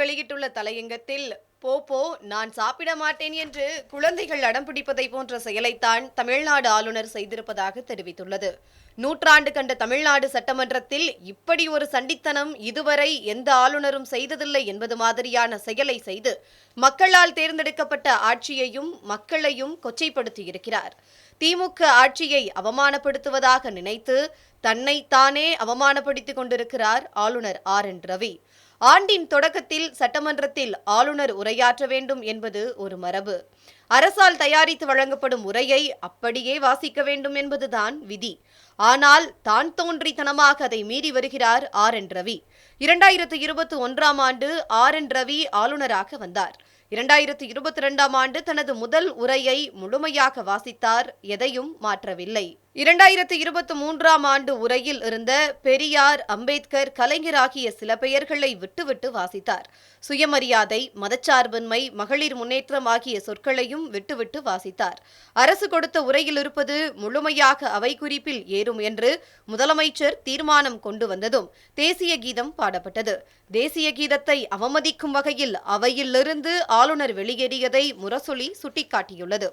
வெளியிட்டுள்ள தலையங்கத்தில் போ போ நான் சாப்பிட மாட்டேன் என்று குழந்தைகள் அடம் பிடிப்பதை போன்ற செயலைத்தான் தமிழ்நாடு ஆளுநர் செய்திருப்பதாக தெரிவித்துள்ளது. நூற்றாண்டு கண்ட தமிழ்நாடு சட்டமன்றத்தில் இப்படி ஒரு சண்டித்தனம் இதுவரை எந்த ஆளுநரும் செய்ததில்லை என்பது மாதிரியான செயலை செய்து மக்களால் தேர்ந்தெடுக்கப்பட்ட ஆட்சியையும் மக்களையும் கொச்சைப்படுத்தியிருக்கிறார். திமுக ஆட்சியை அவமானப்படுத்துவதாக நினைத்து தன்னை தானே அவமானப்படுத்திக் கொண்டிருக்கிறார் ஆளுநர் ஆர். என். ரவி. ஆண்டின் தொடக்கத்தில் சட்டமன்றத்தில் ஆளுநர் உரையாற்ற வேண்டும் என்பது ஒரு மரபு. அரசால் தயாரித்து வழங்கப்படும் உரையை அப்படியே வாசிக்க வேண்டும் என்பதுதான் விதி. ஆனால் தான் தோன்றித்தனமாக அதை மீறி வருகிறார் ஆர் என் ரவி. இரண்டாயிரத்து இருபத்தி ஒன்றாம் ஆண்டு ஆர் என் ரவி ஆளுநராக வந்தார். இரண்டாயிரத்தி இருபத்தி இரண்டாம் ஆண்டு தனது முதல் உரையை முழுமையாக வாசித்தார் எதையும் மாற்றவில்லை. இரண்டாயிரத்தி இருபத்தி மூன்றாம் ஆண்டு உரையில் இருந்த பெரியார் அம்பேத்கர் கலைஞர் ஆகிய சில பெயர்களை விட்டுவிட்டு வாசித்தார். சுயமரியாதை மதச்சார்பின்மை மகளிர் முன்னேற்றம் ஆகிய சொற்களையும் விட்டுவிட்டு வாசித்தார். அரசு கொடுத்த உரையில் இருப்பது முழுமையாக அவை குறிப்பில் ஏறும் என்று முதலமைச்சர் தீர்மானம் கொண்டு வந்ததும் தேசிய கீதம் பாடப்பட்டது. தேசிய கீதத்தை அவமதிக்கும் வகையில் அவையிலிருந்து ஆளுநர் வெளியேறியதை முரசொலி சுட்டிக்காட்டியுள்ளது.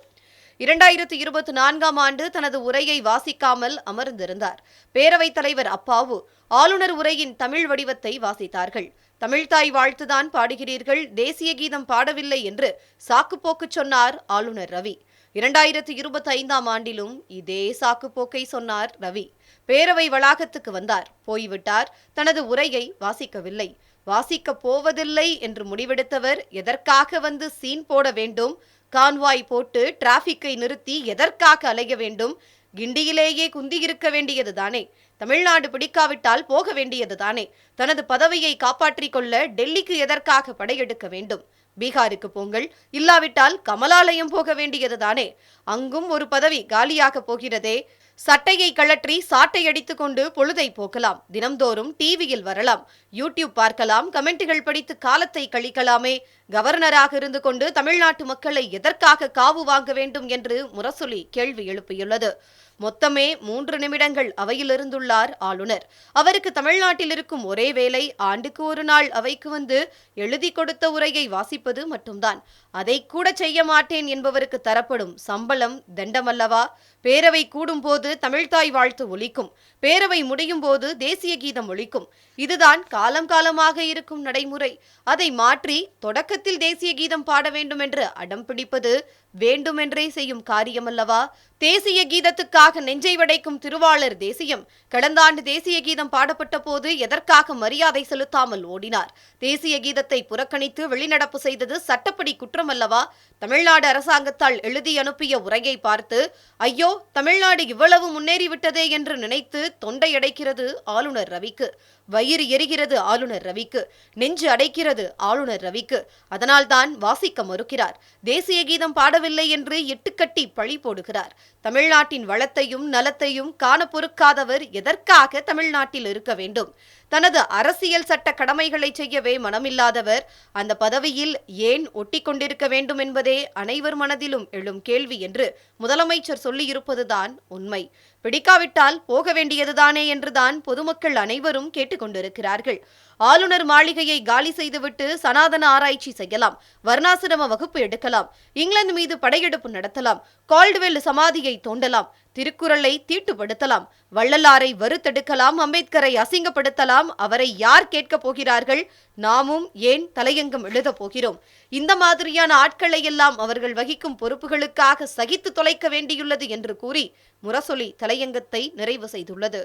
இரண்டாயிரத்து இருபத்தி நான்காம் ஆண்டு தனது உரையை வாசிக்காமல் அமர்ந்திருந்தார். பேரவைத் தலைவர் அப்பாவு ஆளுநர் உரையின் தமிழ் வடிவத்தை வாசித்தார்கள். தமிழ்தாய் வாழ்த்துதான் பாடுகிறீர்கள் தேசிய கீதம் பாடவில்லை என்று சாக்குப்போக்கு சொன்னார் ஆளுநர் ரவி. இரண்டாயிரத்து இருபத்தி ஐந்தாம் ஆண்டிலும் இதே சாக்குப்போக்கை சொன்னார் ரவி. பேரவை வளாகத்துக்கு வந்தார் போய்விட்டார் தனது உரையை வாசிக்கவில்லை. வாசிக்கப் போவதில்லை என்று முடிவெடுத்தவர் எதற்காக வந்து சீன் போட வேண்டும்? கான்வாய் போட்டு டிராஃபிக்கை நிறுத்தி எதற்காக அலைய வேண்டும்? கிண்டியிலேயே குந்தி இருக்க வேண்டியது தானே. தமிழ்நாடு பிடிக்காவிட்டால் போக வேண்டியது தானே. தனது பதவியை காப்பாற்றிக் கொள்ள டெல்லிக்கு எதற்காக படையெடுக்க வேண்டும்? பீகாருக்கு போங்கள். இல்லாவிட்டால் கமலாலயம் போக வேண்டியது தானே. அங்கும் ஒரு பதவி காலியாக போகிறதே. சட்டையை கழற்றி சாட்டை அடித்துக் கொண்டு பொழுதை போக்கலாம். தினம்தோறும் டிவியில் வரலாம். யூடியூப் பார்க்கலாம். கமெண்ட்டுகள் படித்து காலத்தை கழிக்கலாமே. கவர்னராக இருந்து கொண்டு தமிழ்நாட்டு மக்களை எதற்காக காவு வாங்க வேண்டும் என்று முரசொலி கேள்வி எழுப்பியுள்ளது. மொத்தமே மூன்று நிமிடங்கள் அவையில் இருந்துள்ளார் ஆளுநர். அவருக்கு தமிழ்நாட்டில் இருக்கும் ஒரே வேலை ஆண்டுக்கு ஒரு நாள் அவைக்கு வந்து எழுதி கொடுத்த உரையை வாசிப்பது மட்டும்தான். அதை கூட செய்ய மாட்டேன் என்பவருக்கு தரப்படும் சம்பளம் தண்டமல்லவா? பேரவை கூடும்போது தமிழ்தாய் வாழ்த்து ஒழிக்கும் பேரவை முடியும் போது தேசிய கீதம் ஒழிக்கும் இதுதான் காலம் காலமாக இருக்கும் நடைமுறை. அதை மாற்றி தொடக்க தொடக்கத்தில் தேசிய கீதம் பாட வேண்டும் என்று அடம் பிடிப்பது வேண்டுமென்றே செய்யும் காரியமல்லவா? தேசிய கீதத்துக்காக நெஞ்சை வடைக்கும் திருவாளர் தேசியம். கடந்த ஆண்டு தேசிய கீதம் பாடப்பட்ட போது எதற்காக மரியாதை செலுத்தாமல் ஓடினார்? தேசிய கீதத்தை புறக்கணித்து வெளிநடப்பு செய்தது சட்டப்படி குற்றமல்லவா? தமிழ்நாடு அரசாங்கத்தால் எழுதி அனுப்பிய உரையை பார்த்து ஐயோ தமிழ்நாடு இவ்வளவு முன்னேறிவிட்டதே என்று நினைத்து தொண்டை அடைக்கிறது ஆளுநர் ரவிக்கு. வயிறு எரிகிறது ஆளுநர் ரவிக்கு. நெஞ்சு அடைக்கிறது ஆளுநர் ரவிக்கு. அதனால்தான் வாசிக்க மறுக்கிறார். தேசிய கீதம் பாடவில்லை என்று இட்டுக்கட்டி பழி போடுகிறார். தமிழ்நாட்டின் வளத்தையும் நலத்தையும் காண பொறுக்காதவர் எதற்காக தமிழ்நாட்டில் இருக்க வேண்டும்? தனது அரசியல் சட்ட கடமைகளை செய்யவே மனமில்லாதவர் அந்த பதவியில் ஏன் ஒட்டி கொண்டிருக்க வேண்டும் என்பதே அனைவர் மனதிலும் எழும் கேள்வி என்று முதலமைச்சர் சொல்லியிருப்பதுதான் உண்மை. பிடிக்காவிட்டால் போக வேண்டியதுதானே என்றுதான் பொதுமக்கள் அனைவரும் கேட்டுக்கொண்டிருக்கிறார்கள். ஆளுநர் மாளிகையை காலி செய்துவிட்டு சனாதன ஆராய்ச்சி செய்யலாம் வர்ணாசிரம வகுப்பு எடுக்கலாம் இங்கிலாந்து மீது படையெடுப்பு நடத்தலாம் கால்டுவெல் சமாதியை தோண்டலாம் திருக்குறளை தீட்டுப்படுத்தலாம். வள்ளலாரை வறுத்தெடுக்கலாம் அம்பேத்கரை அசிங்கப்படுத்தலாம். அவரை யார் கேட்கப் போகிறார்கள்? நாமும் ஏன் தலையங்கம் எழுதப் போகிறோம்? இந்த மாதிரியான ஆட்களை எல்லாம் அவர்கள் வகிக்கும் பொறுப்புகளுக்காக சகித்து தொலைக்க வேண்டியுள்ளது என்று கூறி முரசொலி தலையங்கத்தை நிறைவு செய்துள்ளது.